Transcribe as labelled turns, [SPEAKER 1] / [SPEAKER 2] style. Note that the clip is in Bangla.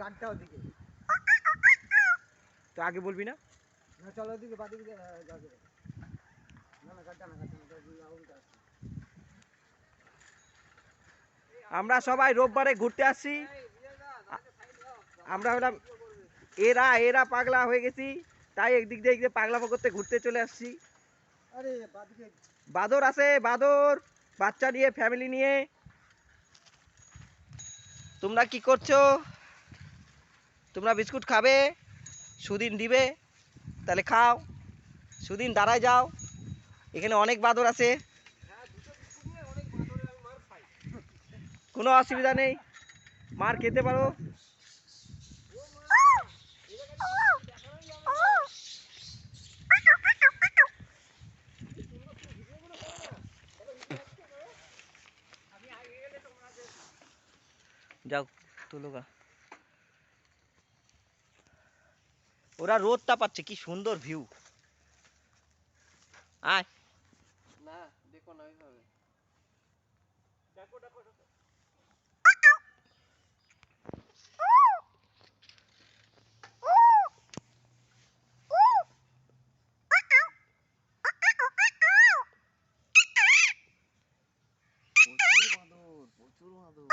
[SPEAKER 1] গানটা ওদিকে।
[SPEAKER 2] তো আগে বলবি না?
[SPEAKER 1] না চলো ওদিকে বাদিকে যাবে না না গানটা না গানটা না গানটা।
[SPEAKER 2] আমরা সবাই রোববারে ঘুরতে আসছি। আমরা হলাম এরা এরা পাগলা হয়ে গেছি তাই একদিক দিয়ে একদিকে পাগলা করতে ঘুরতে চলে আসছি। বাদর আছে বাদর! বাচ্চা নিয়ে ফ্যামিলি নিয়ে। তোমরা কি করছ? তোমরা বিস্কুট খাবে, সুদিন দিবে, তাহলে খাও। সুদিন দাঁড়ায় যাও। এখানে অনেক বাদর আছে। কোনো অসুবিধা নেই। মার খেতে পারো। যাও, তুলো গা। ওরা রোদটা পাচ্ছে, কি সুন্দর ভিউ আয়।
[SPEAKER 3] না, দেখো না ওইভাবে। প্রচুর বাঁদর প্রচুর বাঁদর।